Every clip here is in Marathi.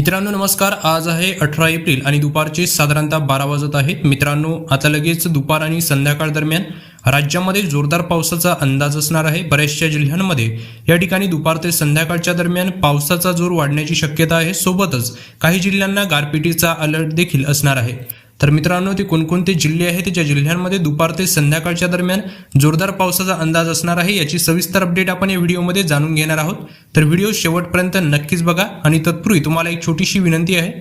मित्रांनो नमस्कार. आज आहे अठरा एप्रिल आणि दुपारचे साधारणतः बारा वाजत आहेत. मित्रांनो आता लगेच दुपार आणि संध्याकाळ दरम्यान राज्यामध्ये जोरदार पावसाचा अंदाज असणार आहे. बऱ्याचशा जिल्ह्यांमध्ये या ठिकाणी दुपार ते संध्याकाळच्या दरम्यान पावसाचा जोर वाढण्याची शक्यता आहे. सोबतच काही जिल्ह्यांना गारपिटीचा अलर्ट देखील असणार आहे. तर मित्रांनो ते कोणकोणते जिल्हे आहेत ज्या जिल्ह्यांमध्ये दुपार ते संध्याकाळच्या दरम्यान जोरदार पावसाचा अंदाज असणार आहे याची सविस्तर अपडेट आपण या व्हिडिओमध्ये जाणून घेणार आहोत. तर व्हिडिओ शेवटपर्यंत नक्कीच बघा आणि तत्पूर्वी तुम्हाला एक छोटीशी विनंती आहे.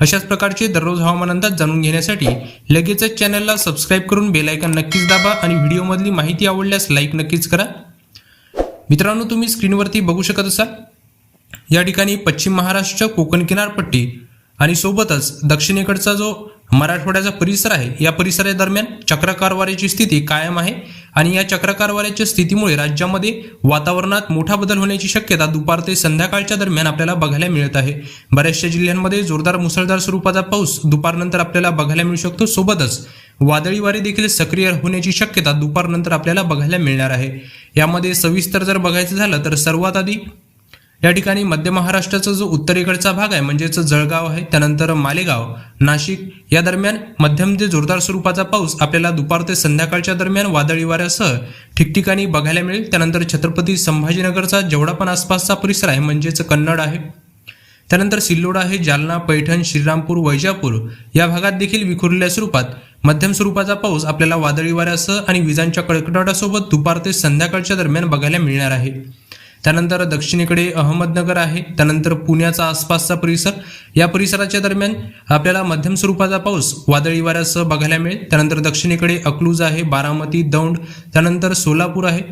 अशाच प्रकारचे दररोज हवामान अंदाज जाणून घेण्यासाठी लगेचच चॅनलला सबस्क्राईब करून बेलायकन नक्कीच दाबा आणि व्हिडिओमधली माहिती आवडल्यास लाईक नक्कीच करा. मित्रांनो तुम्ही स्क्रीनवरती बघू शकत असाल. या ठिकाणी पश्चिम महाराष्ट्र कोकण किनारपट्टी आणि सोबतच दक्षिणेकडचा जो मराठवाड्याचा परिसर आहे. या परिसरादरम्यान चक्राकार वाऱ्याची स्थिती कायम आहे आणि या चक्राकार वाऱ्याच्या स्थितीमुळे राज्यामध्ये वातावरणात मोठा बदल होण्याची शक्यता दुपार ते संध्याकाळच्या दरम्यान आपल्याला बघायला मिळत आहे. बऱ्याचशा जिल्ह्यांमध्ये जोरदार मुसळधार स्वरूपाचा पाऊस दुपारनंतर आपल्याला बघायला मिळू शकतो. सोबतच वादळी वारे देखील सक्रिय होण्याची शक्यता दुपारनंतर आपल्याला बघायला मिळणार आहे. यामध्ये सविस्तर जर बघायचं झालं तर सर्वात आधी या ठिकाणी मध्य महाराष्ट्राचा जो उत्तरेकडचा भाग आहे म्हणजेच जळगाव आहे त्यानंतर मालेगाव नाशिक या दरम्यान मध्यम ते जोरदार स्वरूपाचा पाऊस आपल्याला दुपार ते संध्याकाळच्या दरम्यान वादळी वाऱ्यासह ठिकठिकाणी बघायला मिळेल. त्यानंतर छत्रपती संभाजीनगरचा जेवढा पण आसपासचा परिसर आहे म्हणजेच कन्नड आहे. त्यानंतर सिल्लोड आहे जालना पैठण श्रीरामपूर वैजापूर या भागात देखील विखुरलेल्या स्वरूपात मध्यम स्वरूपाचा पाऊस आपल्याला वादळी वाऱ्यासह आणि विजांच्या कडकडाटासोबत दुपार ते संध्याकाळच्या दरम्यान बघायला मिळणार आहे. त्यानंतर दक्षिणेकडे अहमदनगर आहे त्यानंतर पुण्याचा आसपासचा परिसर. या परिसराच्या दरम्यान आपल्याला मध्यम स्वरूपाचा पाऊस वादळी वाऱ्यासह बघायला मिळेल. त्यानंतर दक्षिणेकडे अकलूज आहे बारामती दौंड त्यानंतर सोलापूर आहे.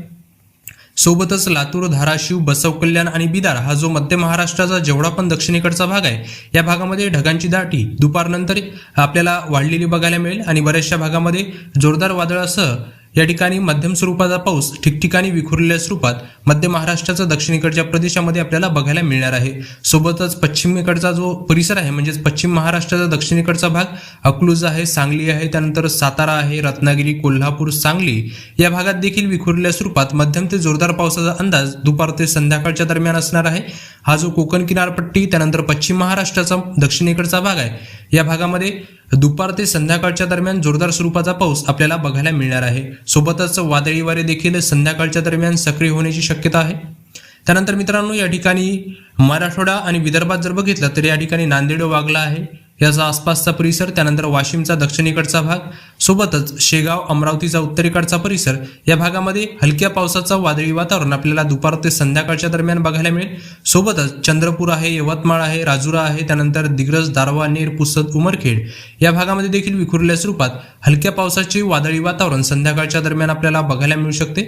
सोबतच लातूर धाराशिव बसव कल्याण आणि बिदार हा जो मध्य महाराष्ट्राचा जेवढा पण दक्षिणेकडचा भाग आहे या भागामध्ये ढगांची दाटी दुपारनंतर आपल्याला वाढलेली बघायला मिळेल. आणि बऱ्याचशा भागामध्ये जोरदार वादळासह या ठिकाणी मध्यम स्वरूपाचा पाऊस ठिकठिकाणी विखुरलेल्या स्वरूपात मध्य महाराष्ट्राच्या दक्षिणेकडच्या प्रदेशामध्ये आपल्याला बघायला मिळणार आहे. सोबतच पश्चिमेकडचा जो परिसर आहे म्हणजेच पश्चिम महाराष्ट्राचा दक्षिणेकडचा भाग अकलूज आहे सांगली आहे त्यानंतर सातारा आहे रत्नागिरी कोल्हापूर सांगली या भागात देखील विखुरलेल्या स्वरूपात मध्यम ते जोरदार पावसाचा अंदाज दुपार ते संध्याकाळच्या दरम्यान असणार आहे. हा जो कोकण किनारपट्टी त्यानंतर पश्चिम महाराष्ट्राचा दक्षिणेकडचा भाग आहे या भागामध्ये दुपार ते संध्याकाळच्या दरम्यान जोरदार स्वरूपाचा पाऊस आपल्याला बघायला मिळणार आहे. सोबतच वादळी वारे देखील संध्याकाळच्या दरम्यान सक्रिय होण्याची शक्यता आहे. त्यानंतर मित्रांनो या ठिकाणी मराठवाडा आणि विदर्भात जर बघितलं तर या ठिकाणी नांदेड वागला आहे. याचा आसपासचा परिसर त्यानंतर वाशिमचा दक्षिणेकडचा भाग सोबतच शेगाव अमरावतीचा उत्तरेकडचा परिसर या भागामध्ये हलक्या पावसाचं वादळी वातावरण आपल्याला दुपार ते संध्याकाळच्या दरम्यान बघायला मिळेल. सोबतच चंद्रपूर आहे यवतमाळ आहे राजुरा आहे त्यानंतर दिग्रज दारवा नेर पुसद उमरखेड या भागामध्ये देखील विखुरल्या स्वरूपात हलक्या पावसाचे वादळी वातावरण संध्याकाळच्या दरम्यान आपल्याला बघायला मिळू शकते.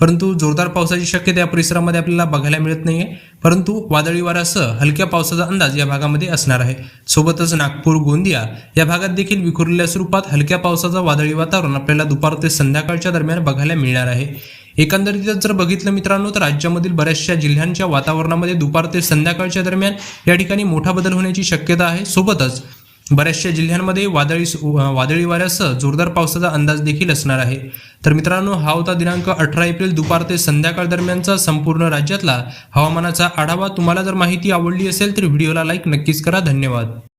परंतु जोरदार पावसाची शक्यता या परिसरामध्ये आपल्याला बघायला मिळत नाहीये. परंतु वादळी वाऱ्यासह हलक्या पावसाचा अंदाज या भागामध्ये असणार आहे. सोबतच नागपूर गोंदिया या भागात देखील विखुरलेल्या स्वरूपात हलक्या पावसाचा वादळी वातावरण आपल्याला दुपार ते संध्याकाळच्या दरम्यान बघायला मिळणार आहे. एकंदरीतच जर बघितलं मित्रांनो तर राज्यामधील बऱ्याचशा जिल्ह्यांच्या वातावरणामध्ये दुपार ते संध्याकाळच्या दरम्यान या ठिकाणी मोठा बदल होण्याची शक्यता आहे. सोबतच बऱ्याचशा जिल्ह्यांमध्ये वादळी वादळी वाऱ्यासह जोरदार पावसाचा अंदाज देखील असणार आहे. तर मित्रांनो हा होता दिनांक अठरा एप्रिल दुपार ते संध्याकाळ दरम्यानचा संपूर्ण राज्यातला हवामानाचा आढावा. तुम्हाला जर माहिती आवडली असेल तर व्हिडिओला लाईक नक्कीच करा. धन्यवाद.